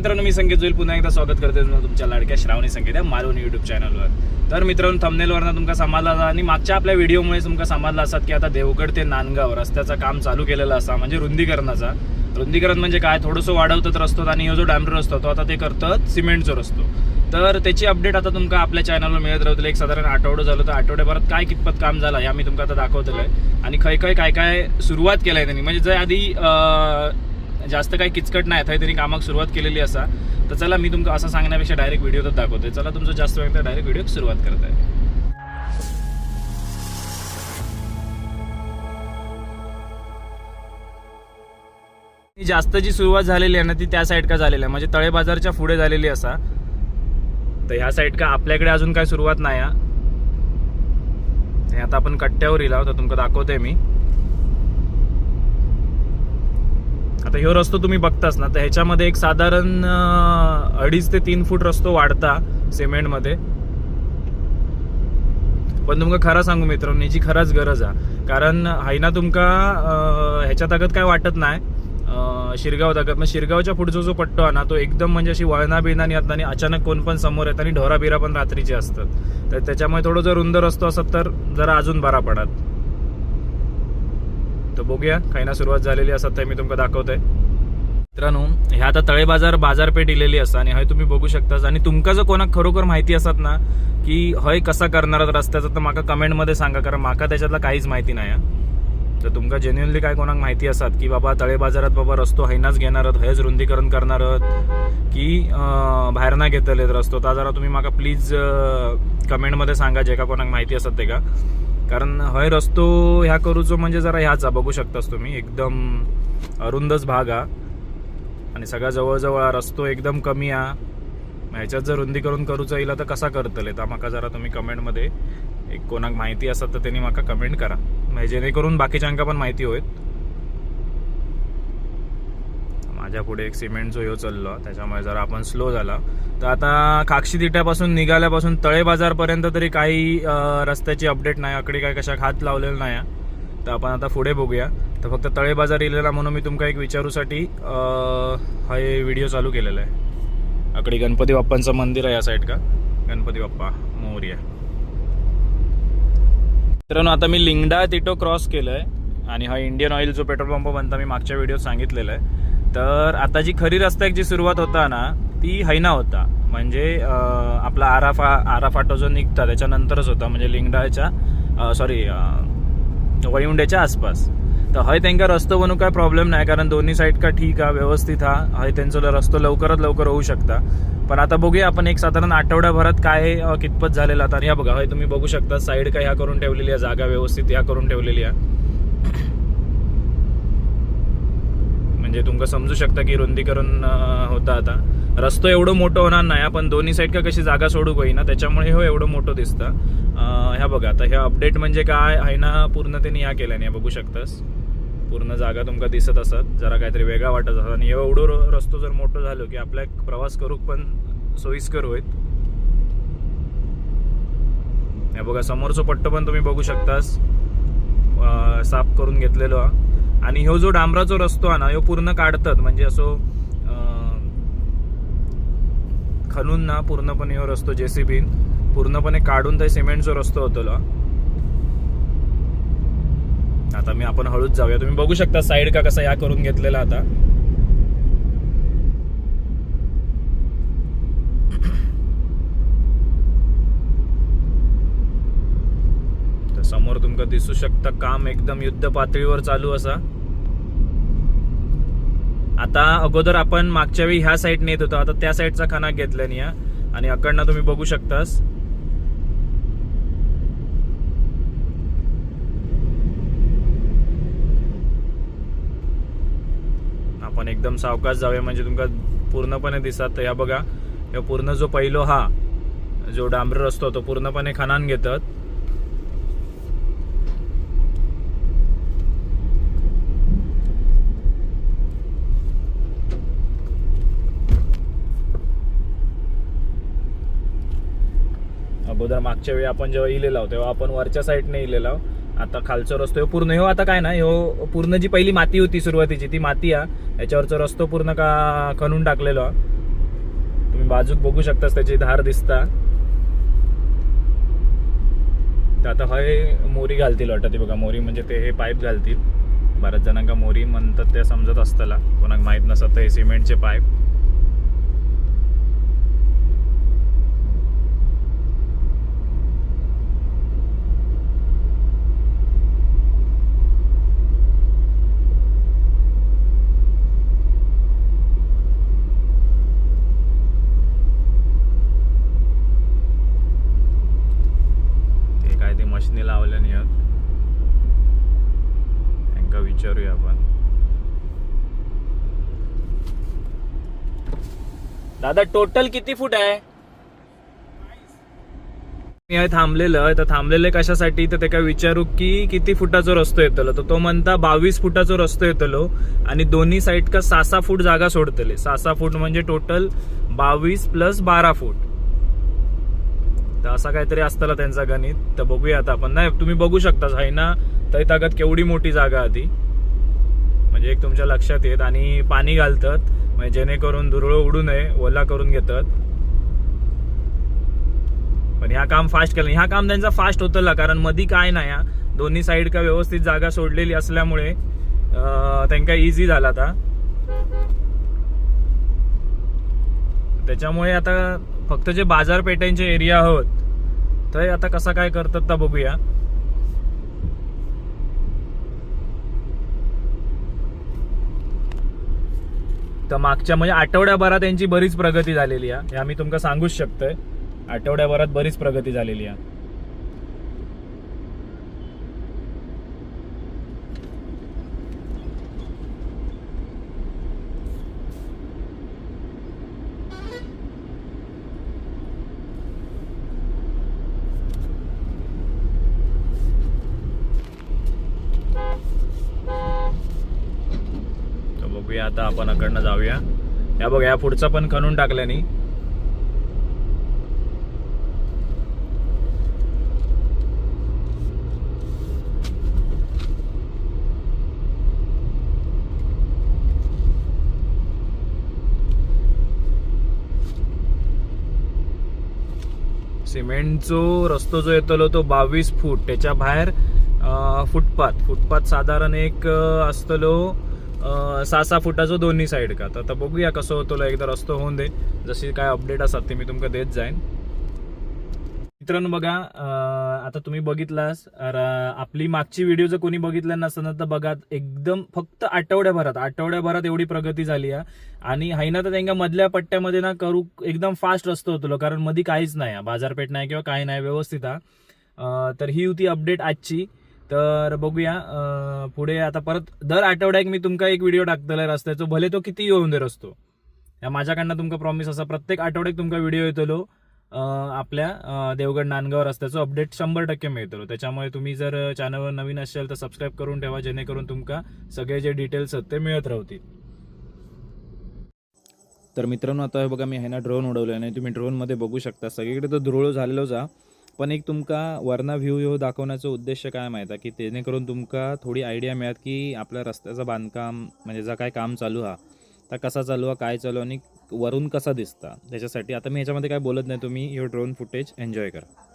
मित्रांनो मी संकेत जोईल. पुन्हा एकदा स्वागत करते तुमच्या लाडक्या श्रावणी संकेत या मालवण युट्यूब चॅनलवर तर मित्रांनो थंबनेलवरनं तुमका सांभाळला असा आणि मागच्या आपल्या व्हिडिओमुळे तुमका सांभाळला असतात की आता देवगड ते नांदगाव रस्त्याचं काम चालू केलेलं असा म्हणजे रुंदीकरणाचा. रुंदीकरण म्हणजे काय? थोडंसं वाढवतात रस्तो आणि हा जो डॅमर असतो तो आता ते करतात सिमेंटचा रस्तो. तर त्याची अपडेट आता तुमका आपल्या चॅनलवर मिळत राहतील. एक साधारण आठवडं झालं तर आठवड्याभरात काय कितपत काम झालं हे मी तुमका आता दाखवलेलं आहे आणि खय खय काय काय सुरुवात केलंय त्यांनी? म्हणजे जे आधी जास्त काही किचकट नाही थंय त्यांनी कामाक सुरुवात केलेली असा तर चला मी तुमका असं सांगण्यापेक्षा डायरेक्ट व्हिडिओ दाखवतोय. चला तुमचं जास्त वेळ डायरेक्ट व्हिडिओ सुरुवात करत आहे जास्त जी सुरुवात झालेली आहे ना ती त्या साईड का झालेली आहे? म्हणजे तळे बाजारच्या पुढे झालेली असा. तर ह्या साईड का आपल्याकडे अजून काय सुरुवात नाही आता आपण कट्ट्यावर येईल तर तुमका दाखवतोय मी. आता ह्यो रस्तो तुम्ही बघताच ना तर ह्याच्यामध्ये एक साधारण अडीच ते तीन फूट रस्तो वाढता सिमेंटमध्ये. पण तुमका खरं सांगू मित्रांनो याची खरंच गरज आहे. कारण हाय ना तुमका ह्याच्या ताकद काय वाटत नाही. शिरगाव ताकद मग शिरगावच्या पुढचा जो पट्टो आहे ना तो एकदम म्हणजे अशी वळणा बिळणानी येतात आणि अचानक कोण पण समोर येतात आणि ढोरा बिरा पण रात्रीचे असतात. तर त्याच्यामुळे थोडं जर रुंद रस्तो असत तर जरा अजून बरा पडत. तर बघूया काही ना सुरुवात झालेली असत ते मी तुमका दाखवतोय. मित्रांनो ह्या आता तळे बाजार बाजारपेठ इलेली असता आणि हय तुम्ही बघू शकताच आणि तुमका जर कोणाक खरोखर माहिती असत ना की हय कसा करणार रस्त्याचा तर माका कमेंटमध्ये सांगा कारण माका त्याच्यातला काहीच माहिती नाही तर तुमका जेन्युअनली काय कोणाक माहिती असतात की बाबा तळे बाजारात बाबा रस्तो हैनाच घेणार हयच रुंदीकरण करणार आहात की बाहेर ना घेतले रस्तो. तर जरा तुम्ही माका प्लीज कमेंटमध्ये सांगा जे का कोणाक माहिती असत ते का. कारण हय रस्तो ह्या करूचो म्हणजे जरा ह्याच बघू शकतास तुम्ही एकदम अरुंदच भाग हा. आणि सगळा जवळजवळ रस्तो एकदम कमी हा. मग ह्याच्यात जर रुंदी करून करूचं येईल तर कसा करतले तर माका जरा तुम्ही कमेंटमध्ये एक कोणाक माहिती असत तर त्यांनी माका कमेंट करा. म्हणजे जेणेकरून बाकीच्यांका पण माहिती होईल. माझ्या पुढे एक सिमेंट जो ह्यो चाललो. त्याच्यामुळे जरा आपण स्लो झाला. तर आता खाक्षी तिट्यापासून निघाल्यापासून तळे बाजारपर्यंत तरी काही रस्त्याची अपडेट नाही आकडे काय कशा हात लावलेला नाही आहे तर आपण आता पुढे बघूया. तर फक्त तळे बाजार इलेला म्हणून मी तुमका एक विचारूसाठी हा हे व्हिडिओ चालू केलेला आहे. आकडे गणपती बाप्पांचं मंदिर आहे या साईड का गणपती बाप्पा मोर्या. मित्रांनो आता मी लिंगडा तिटो क्रॉस केलं आहे आणि हा इंडियन ऑइल जो पेट्रोल पंप बनता मी मागच्या व्हिडिओत सांगितलेला आहे. तर आता जी खरी रस्त्याची जी सुरुवात होता ना ती हैना होता. म्हणजे आपला आराफा आराफाटो जो निघता त्याच्यानंतरच होता म्हणजे लिंगडाच्या सॉरी वळिवंड्याच्या आसपास. तर हय त्यांका रस्तो बनवू काय प्रॉब्लेम नाही कारण दोन्ही साईड का ठीक हा व्यवस्थित हा हय त्यांचं रस्तो लवकरात लवकर होऊ शकता. पण आता बघूया आपण एक साधारण आठवड्याभरात काय कितपत झालेलं आता आणि ह्या बघा हय तुम्ही बघू शकता साईड काय ह्या करून ठेवलेली आहे जागा व्यवस्थित ह्या करून ठेवलेली आहे. म्हणजे तुमका समजू शकता की रुंदीकरण होतं आता. रस्तो एवढं मोठं होणार नाही पण दोन्ही साईड का कशी जागा सोडू होईना त्याच्यामुळे हो एवढं मोठं दिसतं. ह्या बघा आता ह्या अपडेट म्हणजे काय आहे ना पूर्ण ह्या केल्याने बघू शकतास. पूर्ण जागा तुमका दिसत असत जरा काहीतरी वेगळा वाटत असत. आणि एवढं रस्तो जर मोठं झालो की आपल्या प्रवास करूक पण सोयीस्कर होईल. हे बघा समोरचं पट्टो पण तुम्ही बघू शकतास. साफ करून घेतलेलो. हा आणि ह्यो जो डांबराचो रस्तो आहे ना ह्यो पूर्ण काढतात. म्हणजे असो अं, खणून ना पूर्णपणे ह्यो रस्तो जेसीबीन पूर्णपणे काढून ते सिमेंटचो रस्तो होतो आता मी आपण हळूच जाऊया. तुम्ही बघू शकता साईड का कसा या करून घेतलेला आता तर तुमका दिसू शकता. काम एकदम युद्ध पातळीवर चालू असा. आता अगोदर आपण मागच्या वेळी ह्या साईडने येत होतो. आता त्या साईडचा खाना घेतल्याने या आणि अकडनं तुम्ही बघू शकतास. आपण एकदम सावकाश जाऊया. म्हणजे तुमका पूर्णपणे दिसत या बघा. ह्या पूर्ण जो पहिलो हा जो डांबर असतो तो पूर्णपणे खणान घेतात. अगोदर मागच्या वेळी आपण जेव्हा इलेला आहोत तेव्हा आपण वरच्या साईडने इलेला आहोत. आता खालचा रस्तो ह्यो पूर्ण. हो आता काय ना हो पूर्ण जी पहिली माती होती सुरुवातीची ती माती आहे याच्यावरचा रस्तो पूर्ण का खणून टाकलेलो तुम्ही बाजूक बघू शकतास त्याची धार दिसता. तर आता हय मोरी घालतील वाटत बघा. मोरी म्हणजे ते हे पाईप घालतील. बऱ्याच जणांका मोरी म्हणतात त्या समजत असताना कोणाक माहीत नसत तर हे सिमेंटचे पाईप ते काय ते मशनी लावल्या नाही आहेत त्यांका विचारूया आपण. दादा टोटल किती फूट आहे? मी आहे थांबलेलं तर थांबलेले कशासाठी? तर ते काय विचारू की किती फुटाचा रस्तो येतलो? तर तो म्हणता बावीस फुटाचा रस्तो येतलो आणि दोन्ही साईड का सहा सहा फूट जागा सोडतले. सहा सहा फूट म्हणजे टोटल बावीस प्लस बारा फूट. तर असा काहीतरी असताना त्यांचा गणित. तर बघूया आता आपण. नाही तुम्ही बघू शकता हायना तै ताकद केवढी मोठी जागा आधी. म्हणजे एक तुमच्या लक्षात येत आणि पाणी घालतात. म्हणजे जेणेकरून धुरळ उडू नये ओला करून घेतात. पण ह्या काम फास्ट केलं ह्या काम त्यांचा फास्ट होतं कारण मधी काय नाही हा. दोन्ही साईड का व्यवस्थित जागा सोडलेली असल्यामुळे त्यांना त्यांका इझी झाला आता. त्याच्यामुळे आता फक्त जे बाजारपेठांचे एरिया आहोत तर आता कसा काय करतात तर बघूया. तर मागच्या म्हणजे आठवड्याभरात यांची बरीच प्रगती झालेली आहे. हे आम्ही तुमका सांगूच शकतोय. आठवड्याभरात बरीच प्रगती झालेली आहे तर बघूया आता आपण अकडनं जाऊया. या बघ या पुढचा पण खणून टाकल्यानी. सिमेंटचो रस्तो जो येतलो तो बावीस फूट. त्याच्या बाहेर फुटपाथ. फुटपाथ साधारण एक असतलो सहा सहा फुटाचो दोन्ही साईड का? तर आता बघूया कसं होतो एकदा रस्तो होऊन दे. जशी काय अपडेट असतात ते मी तुमका देत जाईन. मित्रांनो बघा आता तुम्ही बघितलास आपली मागची व्हिडिओ जर कोणी बघितल्या नसताना तर बघा एकदम फक्त आठवड्याभरात आठवड्याभरात एवढी प्रगती झाली आहे आणि हायना तर त्यांच्या मधल्या पट्ट्यामध्ये ना करू एकदम फास्ट रस्तो होतो कारण मध्ये काहीच नाही आहे. बाजारपेठ नाही किंवा काही नाही व्यवस्थित तर ही होती अपडेट आजची. तर बघूया पुढे आता परत दर आठवड्याक मी तुमका एक व्हिडिओ टाकतलो रस्त्याचो भले तो किती येऊन दे असतो या माझ्याकडनं तुमका प्रॉमिस असा प्रत्येक आठवड्याक तुमका व्हिडिओ येतलो आपल्या देवगड नांदगाव रस्त्याचं अपडेट शंभर टक्के मिळतलो. त्याच्यामुळे तुम्ही जर चॅनलवर नवीन असाल तर सबस्क्राईब करून ठेवा जेणेकरून तुमका सगळे जे डिटेल्स आहेत ते मिळत राहतील. तर मित्रांनो आता हे बघा मी ह्याना ड्रोन उडवलं आणि तुम्ही ड्रोनमध्ये बघू शकता. सगळीकडे तर धुरळ झालेलोच जा पण एक तुमका वरना व्ह्यू ह्यो दाखवण्याचा उद्देश काय माहिती आहे? की जेणेकरून तुमका थोडी आयडिया मिळत की आपल्या रस्त्याचं बांधकाम म्हणजे जा काय काम चालू हा तर कसा चालू हा काय चालू आणि वरून कसा दिसता? त्याच्यासाठी आता मी ह्याच्यामध्ये काय बोलत नाही तुम्ही ह्यो ड्रोन फुटेज एन्जॉय करा.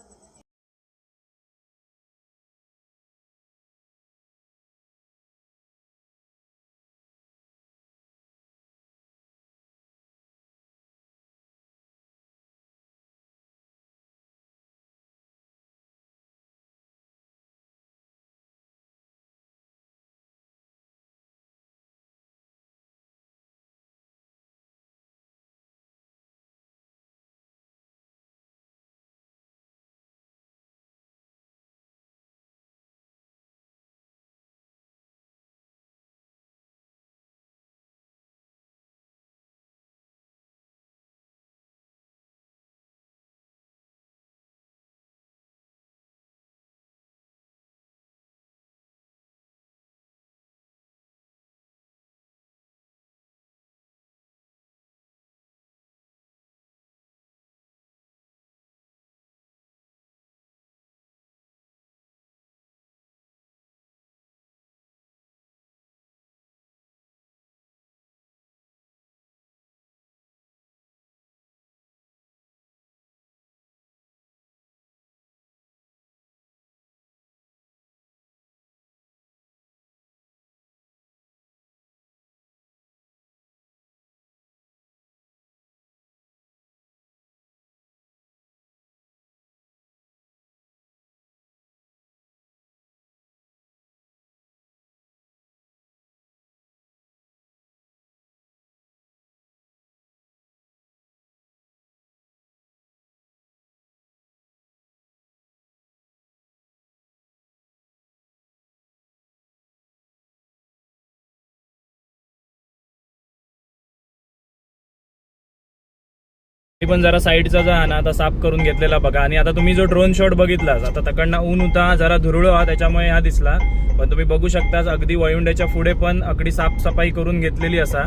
मी पण जरा साईडचा जो ना आता साफ करून घेतलेला बघा. आणि आता तुम्ही जो ड्रोन शॉट बघितला आता तकडनं ऊन होता जरा धुरळ हा त्याच्यामुळे हा दिसला. पण तुम्ही बघू शकताच अगदी वयुंड्याच्या पुढे पण अगदी साफसफाई करून घेतलेली असा.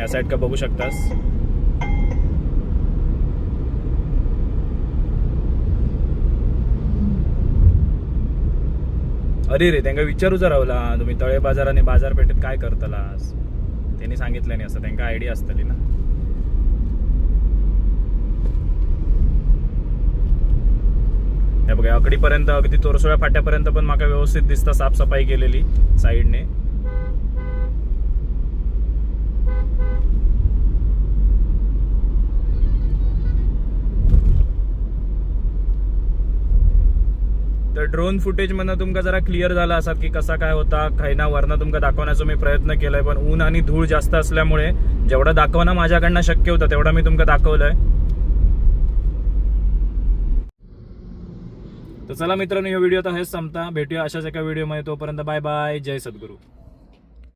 या साईड का बघू शकतास. अरे रे त्यांना विचारूच रावला तुम्ही तळे बाजार आणि बाजारपेठेत काय करतलास? त्यांनी सांगितलं नाही असं त्यांना आयडिया असतली ना हे बघा अकडीपर्यंत अगदी तोरसोळ्या फाट्यापर्यंत पण माका व्यवस्थित दिसता साफसफाई केलेली साईडने. ड्रोन फुटेज मधनं तुमका जरा क्लिअर झाला असत की कसा काय होता? खैना वरनं तुमका दाखवण्याचा मी प्रयत्न केलाय पण ऊन आणि धूळ जास्त असल्यामुळे जेवढं दाखवणं माझ्याकडनं शक्य होतं तेवढं मी तुमका दाखवलंय. तर चला मित्रांनो हे व्हिडिओ तर हेच संपता. भेटूया अशाच एका व्हिडिओमध्ये. तोपर्यंत बाय बाय. जय सद्गुरू.